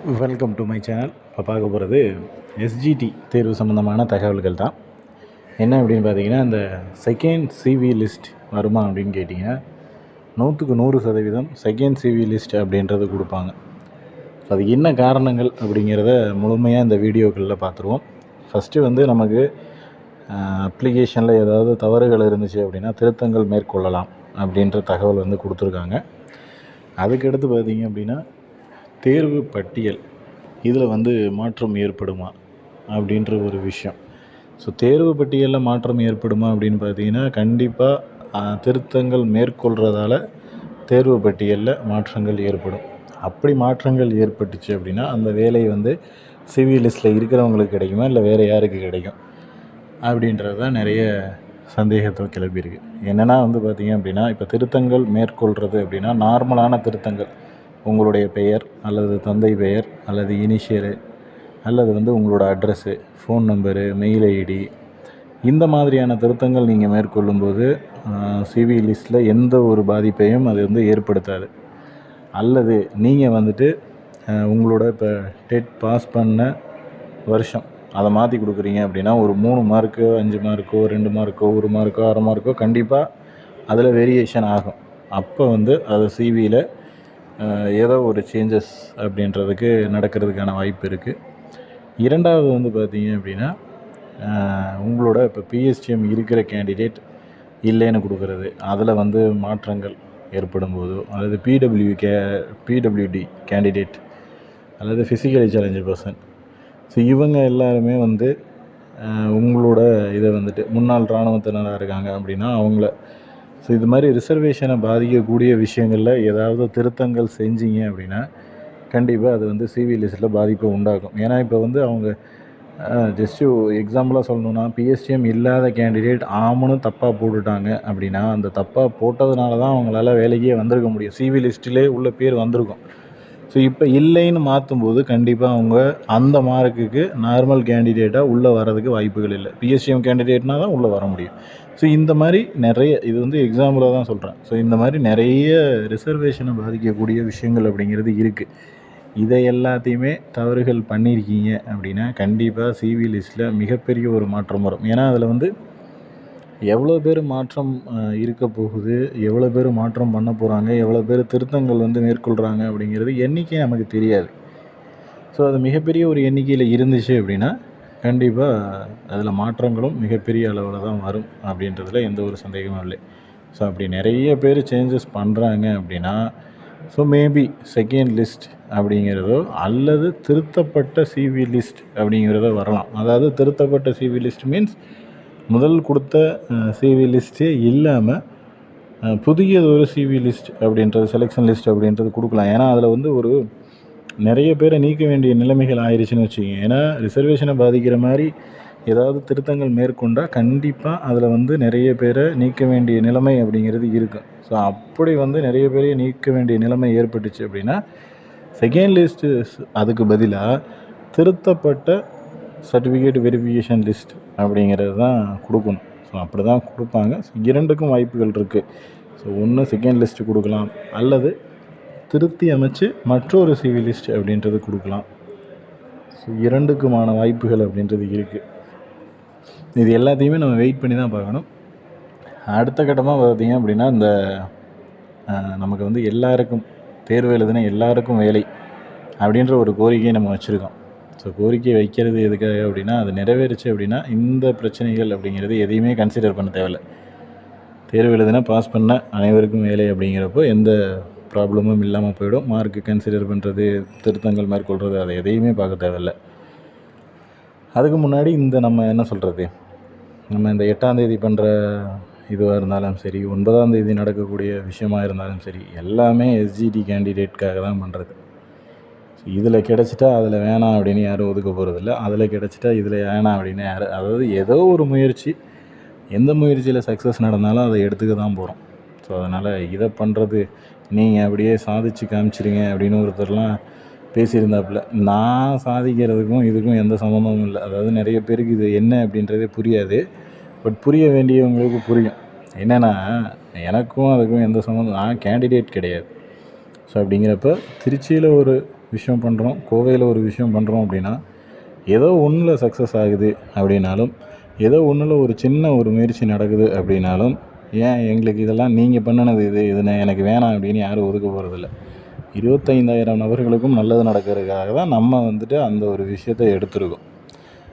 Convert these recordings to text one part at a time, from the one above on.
Welcome to my channel இப்போ பார்க்க போகிறது எஸ்ஜிடி தேர்வு சம்மந்தமான தகவல்கள் தான். என்ன அப்படின்னு பார்த்தீங்கன்னா இந்த செகண்ட் சிவி லிஸ்ட் வருமா அப்படின்னு கேட்டிங்கன்னா நூற்றுக்கு நூறு சதவீதம் செகண்ட் சிவி லிஸ்ட் அப்படின்றது கொடுப்பாங்க. ஸோ அதுக்கு என்ன காரணங்கள் அப்படிங்கிறத முழுமையாக இந்த வீடியோக்களில் பார்த்துருவோம். ஃபஸ்ட்டு வந்து நமக்கு அப்ளிகேஷனில் ஏதாவது தவறுகள் இருந்துச்சு அப்படின்னா திருத்தங்கள் மேற்கொள்ளலாம் அப்படின்ற தகவல் வந்து கொடுத்துருக்காங்க. அதுக்கடுத்து பார்த்தீங்க அப்படின்னா தேர்வு பட்டியல் இதில் வந்து மாற்றம் ஏற்படுமா அப்படின்ற ஒரு விஷயம். ஸோ தேர்வு பட்டியலில் மாற்றம் ஏற்படுமா அப்படின்னு பார்த்தீங்கன்னா கண்டிப்பாக திருத்தங்கள் மேற்கொள்கிறதால தேர்வு பட்டியலில் மாற்றங்கள் ஏற்படும். அப்படி மாற்றங்கள் ஏற்பட்டுச்சு அப்படின்னா அந்த வேலை வந்து சிவி லிஸ்ட்டில் இருக்கிறவங்களுக்கு கிடைக்குமா? இல்லை வேறு யாருக்கு கிடைக்கும்? அப்படின்றது தான் நிறைய சந்தேகத்தை கிளப்பியிருக்கு. என்னென்னா வந்து பார்த்திங்க அப்படின்னா இப்போ திருத்தங்கள் மேற்கொள்கிறது அப்படின்னா நார்மலான திருத்தங்கள். உங்களுடைய பெயர் அல்லது தந்தை பெயர் அல்லது இனிஷியலு அல்லது வந்து உங்களோட address phone number mail ID இந்த மாதிரியான திருத்தங்கள் நீங்கள் மேற்கொள்ளும்போது சிவி லிஸ்ட்டில் எந்த ஒரு பாதிப்பையும் அது வந்து ஏற்படுத்தாது. அல்லது நீங்கள் வந்துட்டு உங்களோட இப்போ டெட் பாஸ் பண்ண வருஷம் அதை மாற்றி கொடுக்குறீங்க அப்படின்னா ஒரு மூணு மார்க்கோ அஞ்சு மார்க்கோ ரெண்டு மார்க்கோ ஒரு மார்க்கோ அரை மார்க்கோ கண்டிப்பாக அதில் வேரியேஷன் ஆகும். அப்போ வந்து அது சிவியில் ஏதோ ஒரு சேஞ்சஸ் அப்படின்றதுக்கு நடக்கிறதுக்கான வாய்ப்பு இருக்குது இரண்டாவது வந்து பார்த்திங்க அப்படின்னா உங்களோட இப்போ பிஎஸ்டிஎம் இருக்கிற கேண்டிடேட் இல்லைன்னு கொடுக்குறது. அதில் வந்து மாற்றங்கள் ஏற்படும் போதோ அல்லது பிடபிள்யூ கே பிடபிள்யூடி கேண்டிடேட் அல்லது ஃபிசிக்கலி சேலஞ்சு பர்சன் ஸோ இவங்க எல்லாருமே வந்து உங்களோட இதை வந்துட்டு முன்னாள் இராணுவத்தினராக இருக்காங்க அப்படின்னா அவங்கள ஸோ இது மாதிரி ரிசர்வேஷனை பாதிக்கக்கூடிய விஷயங்களில் ஏதாவது திருத்தங்கள் செஞ்சீங்க அப்படின்னா கண்டிப்பாக அது வந்து சிவி லிஸ்ட்டில் பாதிப்பை உண்டாக்கும். ஏன்னா இப்போ வந்து அவங்க ஜஸ்ட்டு எக்ஸாம்பிளாக சொல்லணுன்னா பிஎஸ்டிஎம் இல்லாத கேண்டிடேட் ஆமனு தப்பாக போட்டுட்டாங்க அப்படின்னா அந்த தப்பாக போட்டதுனால தான் அவங்களால வேலைக்கே வந்திருக்க முடியும். சிவி லிஸ்ட்டிலே உள்ள பேர் வந்திருக்கும். ஸோ இப்போ இல்லைன்னு மாற்றும்போது கண்டிப்பாக அவங்க அந்த மார்க்குக்கு நார்மல் கேண்டிடேட்டாக உள்ளே வரதுக்கு வாய்ப்புகள் இல்லை. பிஎஸ்டிஎம் கேண்டிடேட்னா தான் உள்ளே வர முடியும். ஸோ இந்த மாதிரி நிறைய இது வந்து எக்ஸாம்பிளாக தான் சொல்கிறேன் ஸோ இந்த மாதிரி நிறைய ரிசர்வேஷனை பாதிக்கக்கூடிய விஷயங்கள் அப்படிங்கிறது இருக்குது இதை எல்லாத்தையுமே தவறுகள் பண்ணியிருக்கீங்க அப்படின்னா கண்டிப்பாக சிவி லிஸ்ட்டில் மிகப்பெரிய ஒரு மாற்றம் வரும். ஏன்னா அதில் வந்து எவ்வளோ பேர் மாற்றம் இருக்க போகுது எவ்வளோ பேர் மாற்றம் பண்ண போகிறாங்க எவ்வளோ பேர் திருத்தங்கள் வந்து மேற்கொள்கிறாங்க அப்படிங்கிறது எண்ணிக்கை நமக்கு தெரியாது. ஸோ அது மிகப்பெரிய ஒரு எண்ணிக்கையில் இருந்துச்சு அப்படின்னா கண்டிப்பாக அதில் மாற்றங்களும் மிகப்பெரிய அளவில் தான் வரும் அப்படின்றதுல எந்த ஒரு சந்தேகமும் இல்லை. ஸோ அப்படி நிறைய பேர் சேஞ்சஸ் பண்ணுறாங்க அப்படின்னா ஸோ மேபி செகண்ட் லிஸ்ட் அப்படிங்கிறதோ அல்லது திருத்தப்பட்ட சிவி லிஸ்ட் அப்படிங்கிறதோ வரலாம். அதாவது திருத்தப்பட்ட சிவி லிஸ்ட் மீன்ஸ் முதல் கொடுத்த சிவி லிஸ்ட்டே இல்லாமல் புதியது ஒரு சிவி லிஸ்ட் அப்படின்றது செலெக்ஷன் லிஸ்ட் அப்படின்றது கொடுக்கலாம். ஏன்னா அதில் வந்து ஒரு நிறைய பேரை நீக்க வேண்டிய நிலைமைகள் ஆயிடுச்சுன்னு வச்சுக்கோங்க. ஏன்னா ரிசர்வேஷனை பாதிக்கிற மாதிரி ஏதாவது திருத்தங்கள் மேற்கொண்டால் கண்டிப்பாக அதில் வந்து நிறைய பேரை நீக்க வேண்டிய நிலைமை அப்படிங்கிறது இருக்கும். ஸோ அப்படி வந்து நிறைய பேரை நீக்க வேண்டிய நிலைமை ஏற்பட்டுச்சு அப்படின்னா செகண்ட் லிஸ்ட்டு அதுக்கு பதிலாக திருத்தப்பட்ட சர்டிஃபிகேட் வெரிஃபிகேஷன் லிஸ்ட் அப்படிங்கிறது தான் கொடுக்கணும். ஸோ அப்படி தான் கொடுப்பாங்க. ஸோ இரண்டுக்கும் வாய்ப்புகள் இருக்குது ஸோ ஒன்று செகண்ட் லிஸ்ட்டு கொடுக்கலாம். அல்லது திருத்தி அமைச்சு மற்றொரு சிவி லிஸ்ட் அப்படின்றது கொடுக்கலாம். ஸோ இரண்டுக்குமான வாய்ப்புகள் அப்படின்றது இருக்குது இது எல்லாத்தையுமே நம்ம வெயிட் பண்ணி தான் பார்க்கணும். அடுத்த கட்டமாக பார்த்தீங்க அப்படின்னா இந்த நமக்கு வந்து எல்லாருக்கும் தேர்வு எழுதின எல்லாருக்கும் வேலை அப்படின்ற ஒரு கோரிக்கையை நம்ம வச்சுருக்கோம். ஸோ கோரிக்கை வைக்கிறது எதுக்காக அப்படின்னா அது நிறைவேறுச்சு அப்படின்னா இந்த பிரச்சனைகள் அப்படிங்கிறது எதையுமே கன்சிடர் பண்ண தேவையில்ல. தேர்வு எழுதுனா பாஸ் பண்ண அனைவருக்கும் வேலை அப்படிங்கிறப்போ எந்த ப்ராப்ளமும் இல்லாமல் போயிடும். மார்க்கு கன்சிடர் பண்ணுறது திருத்தங்கள் மேற்கொள்கிறது அதை எதையுமே பார்க்க தேவையில்ல. அதுக்கு முன்னாடி இந்த நம்ம என்ன சொல்கிறது நம்ம இந்த எட்டாம் தேதி பண்ணுற இதுவாக இருந்தாலும் சரி ஒன்பதாம் தேதி நடக்கக்கூடிய விஷயமாக இருந்தாலும் சரி எல்லாமே எஸ்ஜிடி கேண்டிடேட்காக தான் பண்ணுறது இதில் கிடச்சிட்டா அதில் வேணாம் அப்படின்னு யாரும் ஒதுக்க போகிறதில்ல அதில் கிடச்சிட்டா இதில் வேணாம் அப்படின்னு யாரும் அதாவது ஏதோ ஒரு முயற்சி எந்த முயற்சியில் சக்ஸஸ் நடந்தாலும் அதை எடுத்துக்க தான் போகிறோம் ஸோ அதனால் இதை பண்ணுறது நீங்கள் அப்படியே சாதிச்சு காமிச்சிருங்க அப்படின்னு ஒருத்தர்லாம் பேசியிருந்தாப்புல. நான் சாதிக்கிறதுக்கும் இதுக்கும் எந்த சம்மந்தமும் இல்லை. அதாவது நிறைய பேருக்கு இது என்ன அப்படின்றதே புரியாது. பட் புரிய வேண்டியவங்களுக்கு புரியும். என்னென்னா எனக்கும் அதுக்கும் எந்த சம்மந்தம் நான் கேண்டிடேட் கிடையாது. ஸோ அப்படிங்கிறப்ப திருச்சியில் ஒரு விஷயம் பண்ணுறோம் கோவையில் ஒரு விஷயம் பண்ணுறோம் அப்படின்னா ஏதோ ஒன்றில் சக்ஸஸ் ஆகுது அப்படின்னாலும் ஏதோ ஒன்றில் ஒரு சின்ன ஒரு முயற்சி நடக்குது அப்படின்னாலும் ஏன் எங்களுக்கு இதெல்லாம் நீங்கள் பண்ணினது இது இது எனக்கு வேணாம் அப்படின்னு யாரும் ஒதுக்க போகிறதில்ல இருபத்தைந்தாயிரம் நபர்களுக்கும் நல்லது நடக்கிறதுக்காக தான் நம்ம வந்துட்டு அந்த ஒரு விஷயத்தை எடுத்திருக்கோம்.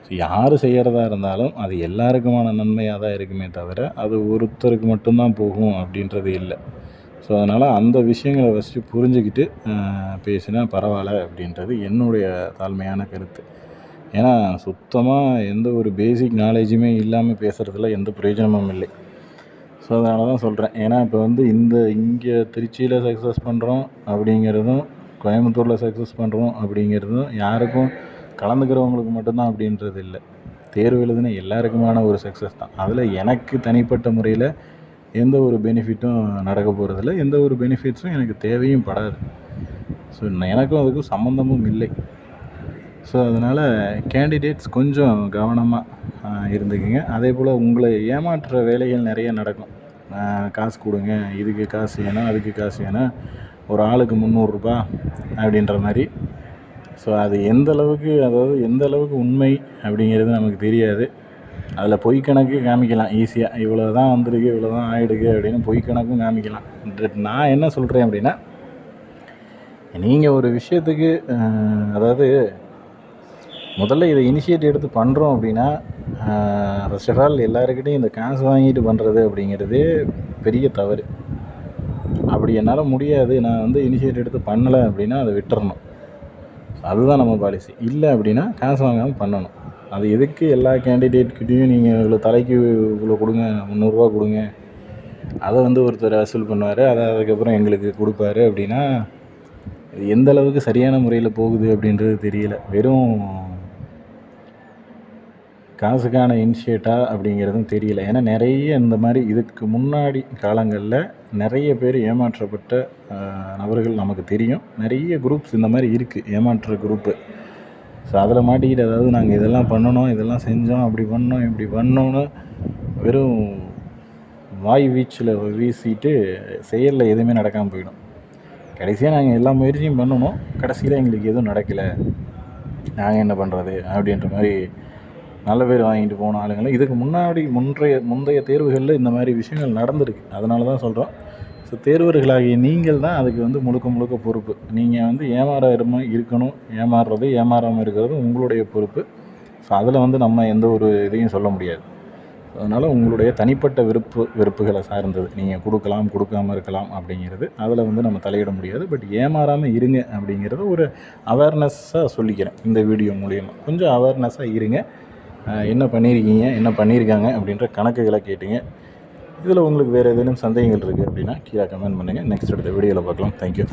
ஸோ யார் செய்கிறதா இருந்தாலும் அது எல்லாருக்குமான நன்மையாக தான் இருக்குமே தவிர அது ஒருத்தருக்கு மட்டும்தான் போகும் அப்படின்றது இல்லை. ஸோ அதனால் அந்த விஷயங்களை ஃபஸ்ட்டு புரிஞ்சுக்கிட்டு பேசினா பரவாயில்ல அப்படின்றது என்னுடைய தாழ்மையான கருத்து. ஏன்னா சுத்தமாக எந்த ஒரு பேசிக் நாலேஜுமே இல்லாமல் பேசுகிறதுல எந்த பிரயோஜனமும் இல்லை. ஸோ அதனால தான் சொல்கிறேன் ஏன்னா இப்போ வந்து இந்த இங்கே திருச்சியில் சக்ஸஸ் பண்ணுறோம் அப்படிங்கிறதும் கோயம்புத்தூரில் சக்ஸஸ் பண்ணுறோம் அப்படிங்கிறதும் யாருக்கும் கலந்துக்கிறவங்களுக்கு மட்டும்தான் அப்படின்றது இல்லை. தேர்வு எழுதின எல்லாருக்குமான ஒரு சக்ஸஸ் தான். அதில் எனக்கு தனிப்பட்ட முறையில் எந்த ஒரு பெனிஃபிட்டும் நடக்க போகிறதில்ல எந்த ஒரு பெனிஃபிட்ஸும் எனக்கு தேவையும் படாது. ஸோ எனக்கும் அதுக்கும் சம்மந்தமும் இல்லை. ஸோ அதனால் கேண்டிடேட்ஸ் கொஞ்சம் கவனமாக இருந்துக்குங்க. அதே போல் உங்களை ஏமாற்றுற வேலைகள் நிறைய நடக்கும். காசு கொடுங்க. இதுக்கு காசு வேணும் அதுக்கு காசு வேணும். ஒரு ஆளுக்கு முந்நூறுரூபா அப்படின்ற மாதிரி. ஸோ அது எந்த அளவுக்கு அதாவது எந்த அளவுக்கு உண்மை அப்படிங்கிறது நமக்கு தெரியாது. அதில் பொய் கணக்கு காமிக்கலாம். ஈஸியாக இவ்வளோ தான் வந்திருக்கு இவ்வளோ தான் ஆகிடுக்கு அப்படின்னு பொய் கணக்கும் காமிக்கலாம். நான் என்ன சொல்கிறேன் அப்படின்னா நீங்கள் ஒரு விஷயத்துக்கு அதாவது முதல்ல இதை இனிஷியேட் எடுத்து பண்ணுறோம் அப்படின்னா ஃபர்ஸ்ட் ஆஃப் ஆல் எல்லாருக்கிட்டையும் இந்த காசு வாங்கிட்டு பண்ணுறது அப்படிங்கிறது பெரிய தவறு. அப்படி என்னால் முடியாது. நான் வந்து இனிஷியேட் எடுத்து பண்ணலை அப்படின்னா அதை விட்டுறணும். அதுதான் நம்ம பாலிசி இல்லை அப்படின்னா காசு வாங்காமல் பண்ணணும். அது எதுக்கு எல்லா கேண்டிடேட்கிட்டையும் நீங்கள் இவ்வளோ தலைக்கு இவ்வளோ கொடுங்க முந்நூறுரூவா கொடுங்க. அதை வந்து ஒருத்தர் வசூல் பண்ணுவார். அதை அதுக்கப்புறம் எங்களுக்கு கொடுப்பாரு அப்படின்னா இது எந்த அளவுக்கு சரியான முறையில் போகுது அப்படின்றது தெரியல. வெறும் காசுக்கான இனிஷியேட்டா அப்படிங்கிறதும் தெரியல. ஏன்னா நிறைய இந்த மாதிரி இதுக்கு முன்னாடி காலங்களில் நிறைய பேர் ஏமாற்றப்பட்ட நபர்கள் நமக்கு தெரியும். நிறைய குரூப்ஸ் இந்த மாதிரி இருக்குது ஏமாற்ற குரூப்பு ஸோ அதில் மாட்டிக்கிட்டு அதாவது நாங்கள் இதெல்லாம் பண்ணணும் இதெல்லாம் செஞ்சோம் அப்படி பண்ணோம் இப்படி பண்ணோன்னு வெறும் வாய் வீச்சில் வீசிட்டு செயலில் எதுவுமே நடக்காமல் போயிடும். கடைசியாக நாங்கள் எல்லா முயற்சியும் பண்ணணும். கடைசியில் எங்களுக்கு எதுவும் நடக்கலை. நாங்கள் என்ன பண்ணுறது அப்படின்ற மாதிரி நல்ல பேர் வாங்கிட்டு போன ஆளுங்களை. இதுக்கு முன்னாடி முன்றைய முந்தைய தேர்வுகளில் இந்த மாதிரி விஷயங்கள் நடந்திருக்கு. அதனால தான் சொல்கிறோம் ஸோ தேர்வர்களாகிய நீங்கள் தான் அதுக்கு வந்து முழுக்க முழுக்க பொறுப்பு. நீங்கள் வந்து ஏமாறாமல் இருக்கணும் ஏமாறுறது ஏமாறாமல் இருக்கிறது உங்களுடைய பொறுப்பு. ஸோ அதில் வந்து நம்ம எந்த ஒரு இதையும் சொல்ல முடியாது. அதனால் உங்களுடைய தனிப்பட்ட விருப்பு வெறுப்புகளை சார்ந்தது. நீங்கள் கொடுக்கலாம் கொடுக்காமல் இருக்கலாம் அப்படிங்கிறது. அதில் வந்து நம்ம தலையிட முடியாது. பட் ஏமாறாமல் இருங்க அப்படிங்கிறது ஒரு அவேர்னஸ்ஸாக சொல்லிக்கிறேன் இந்த வீடியோ மூலியமாக கொஞ்சம் அவேர்னஸாக இருங்க. என்ன பண்ணியிருக்கீங்க என்ன பண்ணியிருக்காங்க அப்படின்ற கணக்குகளை கேட்டீங்க. இதில் உங்களுக்கு வேறு ஏதேனும் சந்தேகங்கள் இருக்குது அப்படின்னா கீழே கமெண்ட் பண்ணுங்கள் நெக்ஸ்ட் அடுத்த வீடியோவில் பார்க்கலாம். தேங்க்யூ